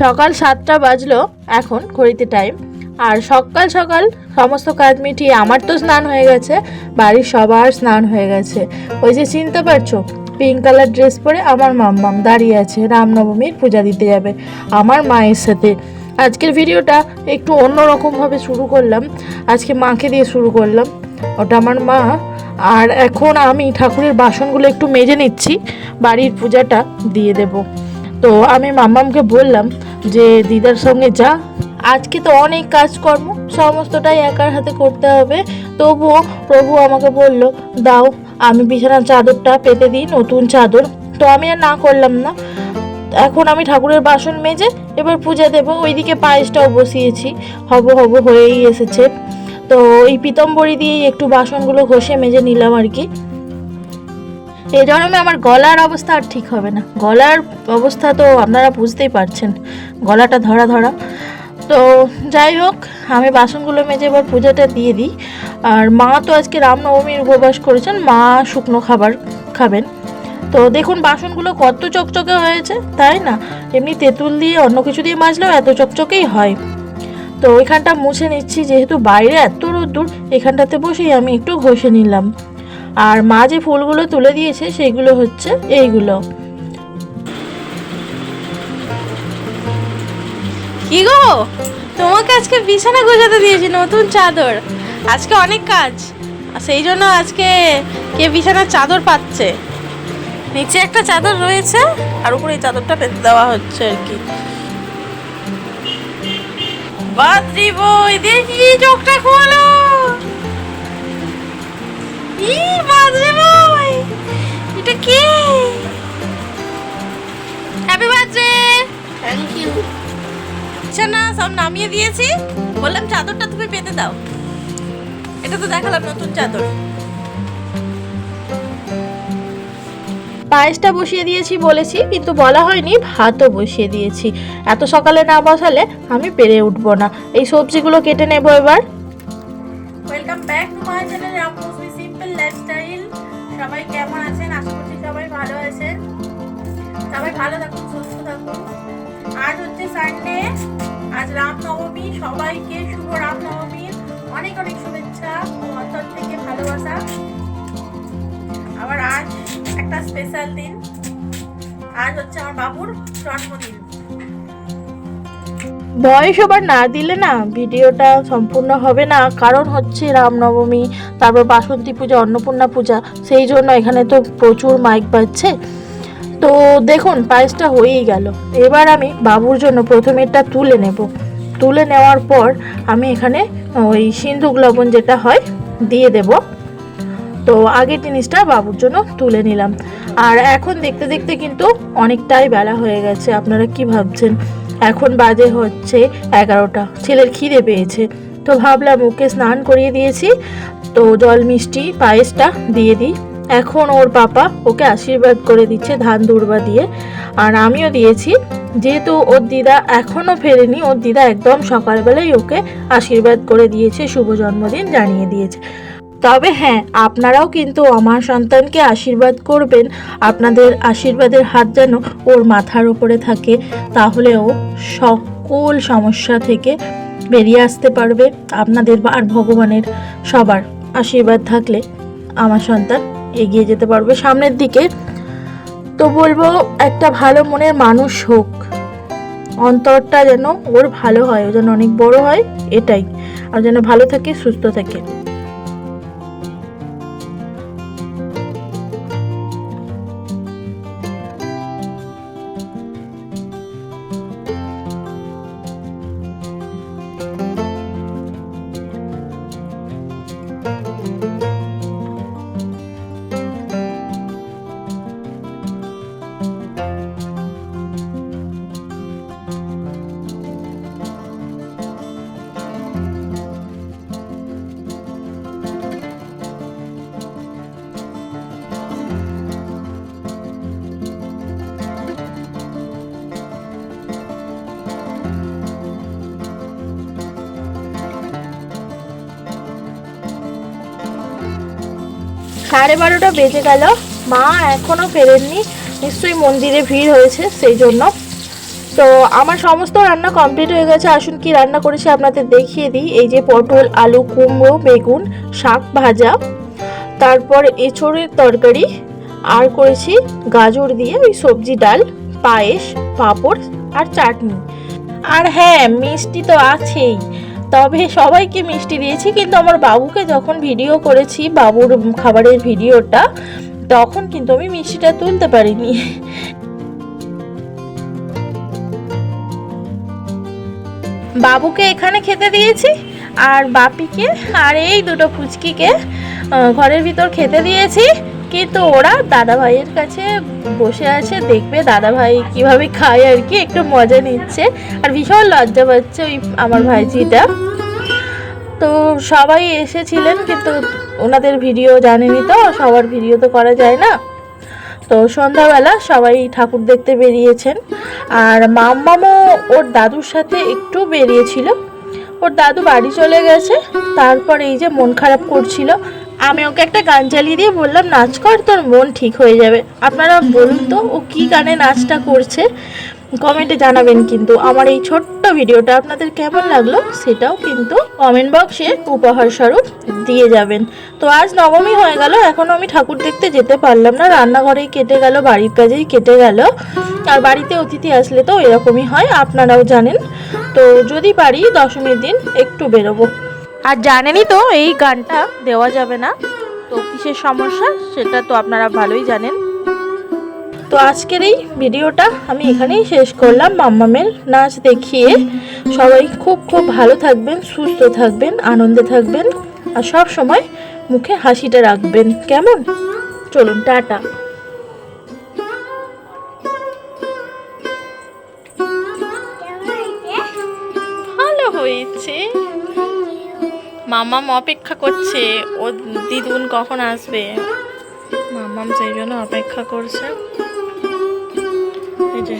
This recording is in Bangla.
সকাল সাতটা বাজলো এখন ঘড়িতে টাইম আর সকাল সকাল সমস্ত কাজ মিটিয়ে আমার তো স্নান হয়ে গেছে, বাড়ির সবার স্নান হয়ে গেছে। ওই যে চিনতে পারছ পিঙ্ক কালার ড্রেস পরে আমার মাম্মাম দাঁড়িয়ে আছে, রামনবমীর পূজা দিতে যাবে আমার মায়ের সাথে। আজকের ভিডিওটা একটু অন্যরকমভাবে শুরু করলাম, আজকে মাকে দিয়ে শুরু করলাম। ওটা আমার মা, আর এখন আমি ঠাকুরের বাসনগুলো একটু মেজে নিচ্ছি, বাড়ির পূজাটা দিয়ে দেব। তো আমি মাম্মামকে বললাম যে, দিদার সঙ্গে যা। আজকে তো অনেক কাজকর্ম, সমস্তটাই একার হাতে করতে হবে। তবুও প্রভু আমাকে বলল, দাও, আমি বিছানার চাদরটা পেতে দিই, নতুন চাদর। তো আমি আর না করলাম না। এখন আমি ঠাকুরের বাসন মেজে এবার পূজা দেব। ওইদিকে পায়েসটাও বসিয়েছি। হব হব হয়েই এসেছে। তো এই পিতম্বরি দিয়েই একটু বাসনগুলো ঘষে মেজে নিলাম আর কি। এই জন্মে আমার গলার অবস্থা আর ঠিক হবে না। গলার অবস্থা তো আপনারা বুঝতেই পারছেন, গলাটা ধরা ধরা। তো যাই হোক, আমি বাসনগুলো মেজে এবার পূজাটা দিয়ে দিই। আর মা তো আজকে রামনবমীর উপবাস করেছেন, মা শুকনো খাবার খাবেন। তো দেখুন, বাসনগুলো কত চকচকে হয়েছে, তাই না? এমনি তেঁতুল দিয়ে অন্য কিছু দিয়ে মাজলেও এত চকচকেই হয়। তো ওইখানটা মুছে নিচ্ছি, যেহেতু বাইরে এত রোদ্দুর, এখানটাতে বসেই আমি একটু ঘষে নিলাম। আর মা যে ফুলগুলো তুলে দিয়েছে সেইগুলো হচ্ছে এইগুলো। কি গো? তোমাকে আজকে বিছানা গোছাতে দিয়েছি, নতুন চাদর। আজকে অনেক কাজ। সেই জন্য আজকে কে বিছানার চাদর পাচ্ছে। নিচে একটা চাদর রয়েছে, আর উপরে চাদরটা পেতে দেওয়া হচ্ছে আর কি। বাদ্রি বই দেখি দিয়েছি বললাম চাদরটা তুমি পেতে দাও। এটা তো দেখালাম নতুন চাদর। পায়েসটা বসিয়ে দিয়েছি বলেছি কিন্তু বলা হয়নি ভাতও বসিয়ে দিয়েছি। এত সকালে না বসালে আমি পেরে উঠবো না। এই সবজিগুলো কেটে নেব এবার। Welcome back to my channel রামপুসবি simple lifestyle সবাই কেমন আছেন? আশা করছি সবাই ভালো আছেন। সবাই ভালো থাকুন সুস্থ থাকুন। আজ হচ্ছে সানডে আজ রামনবমী সবাইকে শুভ রামনবমীর অনেক অনেক শুভেচ্ছা ও অন্তর থেকে ভালোবাসা। আবার আজ একটা স্পেশাল দিন। আজ হচ্ছে আমার বাবুর জন্মদিন। বয়স ওবার না দিলে না ভিডিওটা সম্পূর্ণ হবে না। কারণ হচ্ছে রামনবমী তারপর বাসন্তী পূজা, অন্নপূর্ণা পূজা, সেই জন্য এখানে তো প্রচুর মাইক বাজছে। তো দেখুন, পায়েসটা হয়েই গেল। এবার আমি বাবুর জন্য প্রথমেরটা তুলে নেব। তুলে নেওয়ার পর আমি এখানে ওই সিন্ধুক লবণ যেটা হয়, দিয়ে দেব। তো আগের জিনিসটা বাবুর জন্য তুলে নিলাম। আর এখন দেখতে দেখতে কিন্তু অনেকটাই বেলা হয়ে গেছে। আপনারা কি ভাবছেন? এখন বাজে হচ্ছে এগারোটা। ছেলের খিদে পেয়েছে। তো ভাবলাম ওকে স্নান করিয়ে দিয়েছি। তো জল মিষ্টি, পায়েসটা দিয়ে দিই। এখন ওর পাপা ওকে আশীর্বাদ করে দিচ্ছে ধান দুর্বা দিয়ে। আর আমিও দিয়েছি। যেহেতু ওর দিদা এখনও ফেরেনি, ওর দিদা একদম সকালবেলাই ওকে আশীর্বাদ করে দিয়েছে, শুভ জন্মদিন জানিয়ে দিয়েছে। তবে হ্যাঁ আপনারাও কিন্তু আমার সন্তানকে আশীর্বাদ করবেন। আপনাদের আশীর্বাদের হাত যেন ওর মাথার ওপরে থাকে, তাহলে ও সকল সমস্যা থেকে বেরিয়ে আসতে পারবে। আপনাদের আর ভগবানের সবার আশীর্বাদ থাকলে আমার সন্তান এগিয়ে যেতে পারবে সামনের দিকে। তো বলব, একটা ভালো মনের মানুষ হোক। অন্তরটা যেন ওর ভালো হয়, ও যেন অনেক বড় হয়, এটাই। আর যেন ভালো থাকে, সুস্থ থাকে। সাড়ে বারোটা বেজে গেল। মা এখনও ফেরেননি। নিশ্চয়ই মন্দিরে ভিড় হয়েছে সেই জন্য। তো আমার সমস্ত রান্না কমপ্লিট হয়ে গেছে। আসুন কি রান্না করেছি আপনাদের দেখিয়ে দিই। এই যে পটল, আলু, কুমড়ো, বেগুন, শাক ভাজা। তারপর এঁচড়ের তরকারি। আর করেছি গাজর দিয়ে ওই সবজি ডাল, পায়েস, পাঁপড় আর চাটনি। আর হ্যাঁ মিষ্টি তো আছেই। তবে সবাইকে মিষ্টি দিয়েছি, কিন্তু আমার বাবুকে যখন ভিডিও করেছি, বাবুর খাবারের ভিডিওটা তখন কিন্তু আমি মিষ্টিটা তুলতে পারিনি। বাবুকে এখানে খেতে দিয়েছি, আর বাপিকে, আর এই দুটো ফুচকিকে ঘরের ভিতর খেতে দিয়েছি। কিন্তু ওরা দাদা ভাইয়ের কাছে বসে আছে, দেখবে দাদা ভাই কীভাবে খায় আর কি, একটু মজা নিচ্ছে। আর ভীষণ লজ্জা পাচ্ছে ওই আমার ভাইজিটা। তো সবাই এসেছিলেন, কিন্তু ওনাদের ভিডিও জানেনি তো, সবার ভিডিও তো করা যায় না। তো সন্ধ্যাবেলা সবাই ঠাকুর দেখতে বেরিয়েছেন। আর মাম্মামও ওর দাদুর সাথে একটু বেরিয়েছিল। ওর দাদু বাড়ি চলে গেছে, তারপর এই যে মন খারাপ করছিল আমি ওকে একটা গান চালিয়ে দিয়ে বললাম, নাচ কর, তোর মন ঠিক হয়ে যাবে। আপনারা বলুন তো, ও কী গানে নাচটা করছে? কমেন্টে জানাবেন কিন্তু। আমার এই ছোট্ট ভিডিওটা আপনাদের কেমন লাগল সেটাও কিন্তু কমেন্ট বক্সে উপহার স্বরূপ দিয়ে যাবেন। তো আজ নবমী হয়ে গেল এখনও আমি ঠাকুর দেখতে যেতে পারলাম না। রান্নাঘরেই কেটে গেল, বাড়ির কাজেই কেটে গেল। আর বাড়িতে অতিথি আসলে তো এরকমই হয়, আপনারাও জানেন। তো যদি পারি দশমীর দিন একটু বেরোবো। আর জানেনই তো, এই গানটা দেওয়া যাবে না। তো কিসের সমস্যা? সেটা তো আপনারা ভালোই জানেন। তো আজকের এই ভিডিওটা আমি এখানেই শেষ করলাম। মাম্মামের নাচ দেখিয়ে সবাই খুব খুব ভালো থাকবেন, সুস্থ থাকবেন, আনন্দে থাকবেন, আর সব সময় মুখে হাসিটা রাখবেন। কেমন? চলুন, টাটা। মামাম অপেক্ষা করছে। ও দিদুন কখন আসবে? মামাম সেই জন্য অপেক্ষা করছে। এই যে।